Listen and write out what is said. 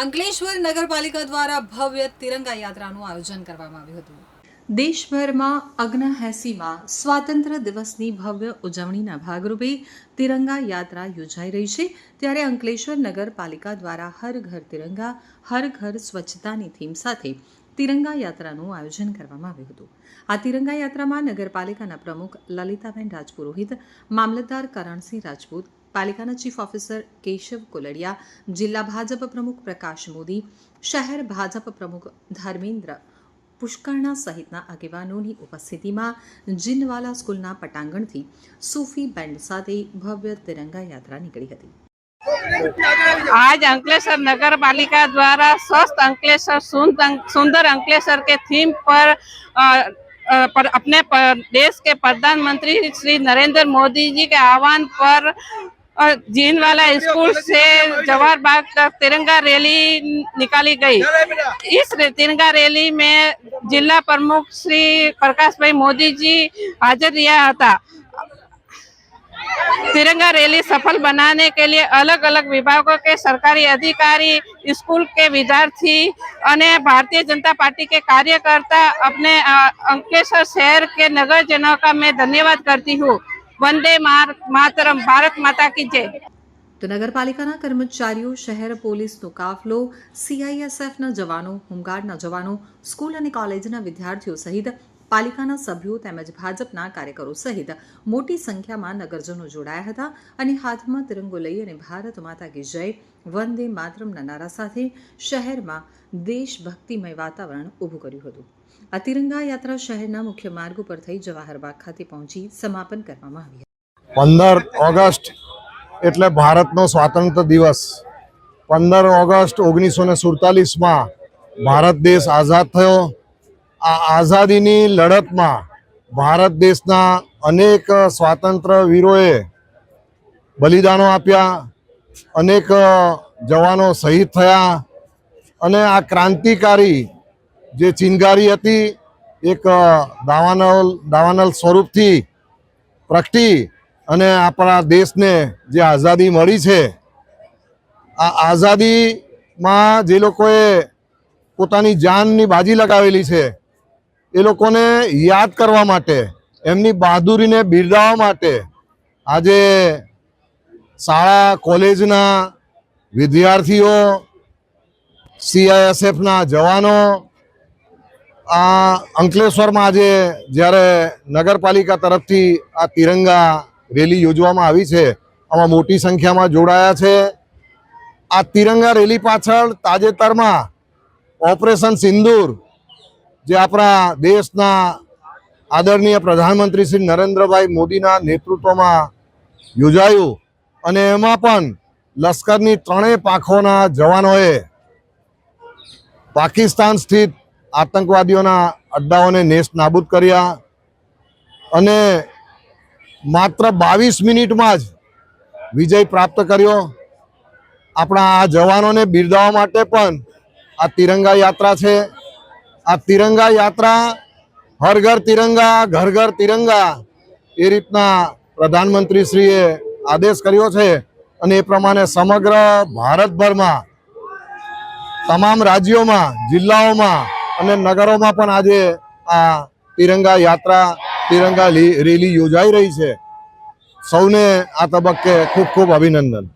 અંકલેશ્વર નગરપાલિકા દ્વારા ભવ્ય તિરંગા યાત્રાનું આયોજન કરવામાં આવ્યું હતું. દેશભરમાં અગ્નહેસીમાં સ્વાતંત્ર્ય દિવસની ભવ્ય ઉજવણીના ભાગરૂપે તિરંગા યાત્રા યોજાઈ રહી છે. ત્યારે અંકલેશ્વર નગરપાલિકા દ્વારા હર ઘર તિરંગા, હર ઘર સ્વચ્છતાની થીમ સાથે તિરંગા યાત્રાનું આયોજન કરવામાં આવ્યું હતું. આ તિરંગા યાત્રામાં નગરપાલિકાના પ્રમુખ લલિતાબેન રાજપુરોહિત, મામલતદાર કરણસિંહ રાજપૂત પાલિકાના ચીફ ઓફિસર કેશવ કોલડિયા જિલ્લા ભાજપ પ્રમુખ પ્રકાશ મોદી શહેર ભાજપ પ્રમુખ ધર્મેન્દ્ર પુષ્કરણા સહિતના આગેવાનોની ઉપસ્થિતિમાં જીનવાલા સ્કૂલના પટાંગણથી સૂફી બેન્ડ સાથે ભવ્ય તિરંગા યાત્રા નીકળી હતી आज अंकलेश्वर नगर पालिका द्वारा स्वस्थ अंकलेश्वर सुंद- सुंदर अंकलेश्वर के थीम पर अ, अ, पर अपने प- देश के प्रधानमंत्री श्री नरेंद्र मोदी जी के आह्वान पर अ, जीनवाला स्कूल से जवाहर बाग तक तिरंगा रैली निकाली गई इस रे- तिरंगा रैली में जिला प्रमुख श्री प्रकाश भाई मोदी जी हाजिर રહ્યા હતા तिरंगा रैली सफल बनाने के लिए अलग अलग विभागों के सरकारी अधिकारी स्कूल के विद्यार्थी અને भारतीय जनता पार्टी के कार्यकर्ता अपने अ, अंकलेश्वर शहर के नगरजनों का मैं धन्यवाद करती हूँ વંદે માતરમ, ભારત માતા કી જય. તો નગરપાલિકાના કર્મચારીઓ, શહેર પોલીસનો કાફલો સીઆઈએસએફના જવાનો, હોમગાર્ડના જવાનો, સ્કૂલ અને કોલેજના વિદ્યાર્થીઓ સહિત પાલિકાના સભ્યો તેમજ ભાજપના કાર્યકરો સહિત મોટી સંખ્યામાં નગરજનો જોડાયા હતા અને હાથમાં તિરંગો લઈ અને ભારત માતા કી જય, વંદે માતરમના નારા સાથે શહેરમાં દેશભક્તિમય વાતાવરણ ઊભું કર્યું હતું. આ તિરંગા યાત્રા શહેરના મુખ્ય માર્ગ ઉપર થઈ જવાહરબાગ ખાતે પહોંચી સમાપન કરવામાં આવી પંદર ઓગસ્ટ એટલે ભારતનો સ્વાતંત્ર્ય દિવસ. પંદર ઓગસ્ટ ઓગણીસો ને સુડતાલીસમાં ભારત દેશ આઝાદ થયો. આ આઝાદીની લડતમાં ભારત દેશના અનેક સ્વાતંત્ર્ય વીરોએ બલિદાનો આપ્યા. અનેક જવાનો શહીદ થયા. અને આ ક્રાંતિકારી જે ચિનગારી હતી, એક દાવાનલ દાવાનલ સ્વરૂપથી પ્રગટી અને આપણા દેશને જે આઝાદી મળી છે, આ આઝાદીમાં જે લોકોએ પોતાની જાનની બાજી લગાવેલી છે, એ લોકોને યાદ કરવા માટે, એમની બહાદુરીને બિરદાવવા માટે આજે શાળા, કોલેજના વિદ્યાર્થીઓ સીઆઈએસએફના જવાનો આ અંકલેશ્વરમાં આજે જ્યારે નગરપાલિકા તરફથી આ તિરંગા રેલી યોજવામાં આવી છે, આમાં મોટી સંખ્યામાં જોડાયા છે. આ તિરંગા રેલી પાછળ તાજેતરમાં ઓપરેશન સિંદૂર, જે આપણા દેશના આદરણીય પ્રધાનમંત્રી શ્રી નરેન્દ્રભાઈ મોદીના નેતૃત્વમાં યોજાયું અને એમાં પણ લશ્કરની ત્રણેય પાંખોના જવાનોએ પાકિસ્તાન સ્થિત આતંકવાદીઓના અડ્ડાઓને નેસ્ત નાબૂદ કર્યા અને માત્ર બાવીસ મિનિટમાં જ વિજય પ્રાપ્ત કર્યો. આપણા આ જવાનોને બિરદાવવા માટે પણ આ તિરંગા યાત્રા છે. આ તિરંગા યાત્રા હર ઘર તિરંગા, ઘર ઘર તિરંગા એ રીતના પ્રધાનમંત્રીશ્રીએ આદેશ કર્યો છે અને એ પ્રમાણે સમગ્ર ભારતભરમાં તમામ રાજ્યોમાં, જિલ્લાઓમાં અને નગરોમાં પણ આજે આ તિરંગા યાત્રા, તિરંગા રેલી યોજાઈ રહી છે. સૌને આ તબક્કે ખૂબ ખૂબ અભિનંદન.